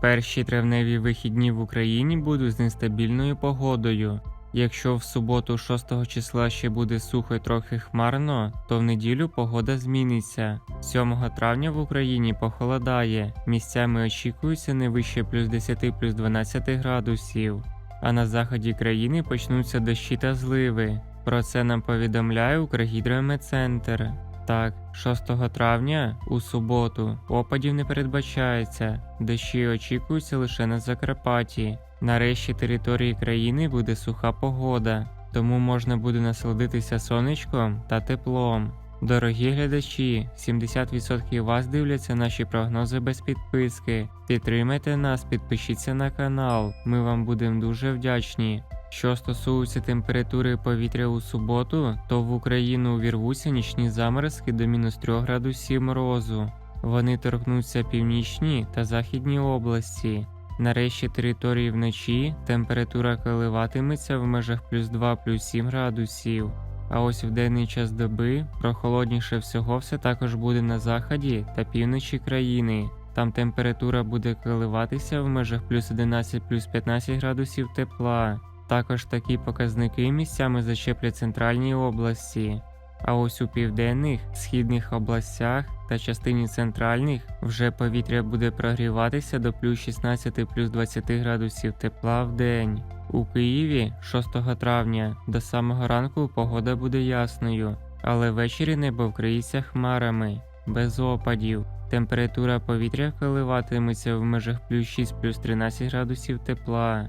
Перші травневі вихідні в Україні будуть з нестабільною погодою. Якщо в суботу 6 числа ще буде сухо й трохи хмарно, то в неділю погода зміниться. 7 травня в Україні похолодає. Місцями очікується не вище плюс 10 плюс 12 градусів. А на заході країни почнуться дощі та зливи. Про це нам повідомляє Укргідрометцентр. Так, 6 травня у суботу опадів не передбачається, дощі очікуються лише на Закарпатті. На решті території країни буде суха погода, тому можна буде насолодитися сонечком та теплом. Дорогі глядачі, 70% вас дивляться наші прогнози без підписки. Підтримайте нас, підпишіться на канал. Ми вам будемо дуже вдячні. Що стосується температури повітря у суботу, то в Україну увірвуться нічні заморозки до мінус 3 градусів морозу. Вони торкнуться північні та західні області. Нарешті території вночі температура коливатиметься в межах плюс 2 плюс 7 градусів. А ось в денний час доби прохолодніше всього все також буде на заході та півночі країни. Там температура буде коливатися в межах плюс 11 плюс 15 градусів тепла. Також такі показники місцями зачеплять центральні області. А ось у південних, східних областях та частині центральних вже повітря буде прогріватися до плюс 16 плюс 20 градусів тепла в день. У Києві 6 травня до самого ранку погода буде ясною, але ввечері небо вкриється хмарами, без опадів. Температура повітря коливатиметься в межах плюс 6 плюс 13 градусів тепла.